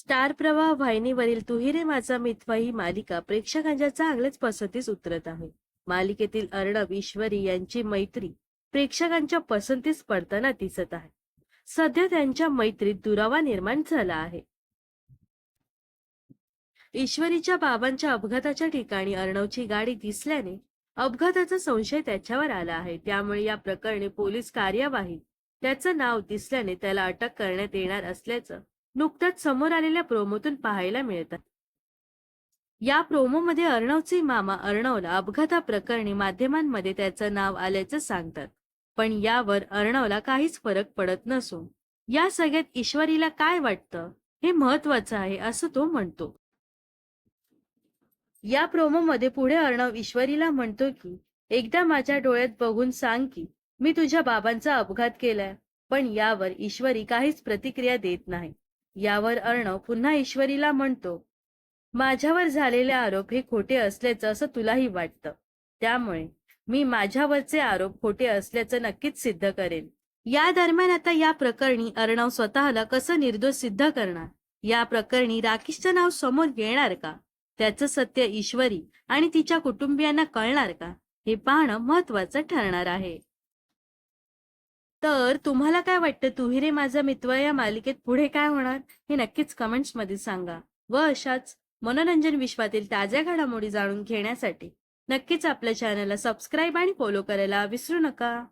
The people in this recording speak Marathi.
स्टार प्रवाह वाहिनीवरील तुहिरे माझा मिथवा ही मालिका प्रेक्षकांच्या चांगलेच पसंतीस उतरत आहे. मालिकेतील अर्णव ईश्वरी यांची मैत्री प्रेक्षकांच्या पसंतीस पडताना दिसत आहे. सध्या त्यांच्या मैत्रीत दुरावा निर्माण झाला आहे. ईश्वरीच्या बाबांच्या अपघाताच्या ठिकाणी अर्णवची गाडी दिसल्याने अपघाताचा संशय त्याच्यावर आला आहे. त्यामुळे या प्रकरणी पोलीस कार्यवाही त्याचं नाव दिसल्याने त्याला अटक करण्यात येणार असल्याचं नुकत्याच समोर आलेल्या प्रोमोतून पाहायला मिळतात. या प्रोमोमध्ये अर्णवचे मामा अर्णवला अपघाताप्रकरणी माध्यमांमध्ये त्याचं नाव आल्याचं सांगतात. पण यावर अर्णवला काहीच फरक पडत नसून या सगळ्यात ईश्वरीला काय वाटतं? हे महत्वाचं आहे असं तो म्हणतो. या प्रोमोमध्ये पुढे अर्णव ईश्वरीला म्हणतो की एकदा माझ्या डोळ्यात बघून सांग की मी तुझ्या बाबांचा अपघात केलाय पण यावर ईश्वरी काहीच प्रतिक्रिया देत नाही. यावर अर्णव पुन्हा ईश्वरीला म्हणतो माझ्यावर झालेले आरोप हे खोटे असल्याचं असं तुलाही वाटतं. त्यामुळे मी माझ्यावरचे आरोप खोटे असल्याचं नक्कीच सिद्ध करेन. या दरम्यान आता या प्रकरणी अर्णव स्वतःला कसं निर्दोष सिद्ध करणार? या प्रकरणी राकेशचं नाव समोर येणार का? त्याचं सत्य ईश्वरी आणि तिच्या कुटुंबियांना कळणार का? हे पाहणं महत्वाचं ठरणार आहे. तर तुम्हाला काय वाटतं? तुहिरे माझा मित्र या मालिकेत पुढे काय होणार? हे नक्कीच कमेंट्समध्ये सांगा. व अशाच मनोरंजन विश्वातील ताज्या घडामोडी जाणून घेण्यासाठी नक्कीच आपल्या चॅनलला सबस्क्राईब आणि फॉलो करायला विसरू नका.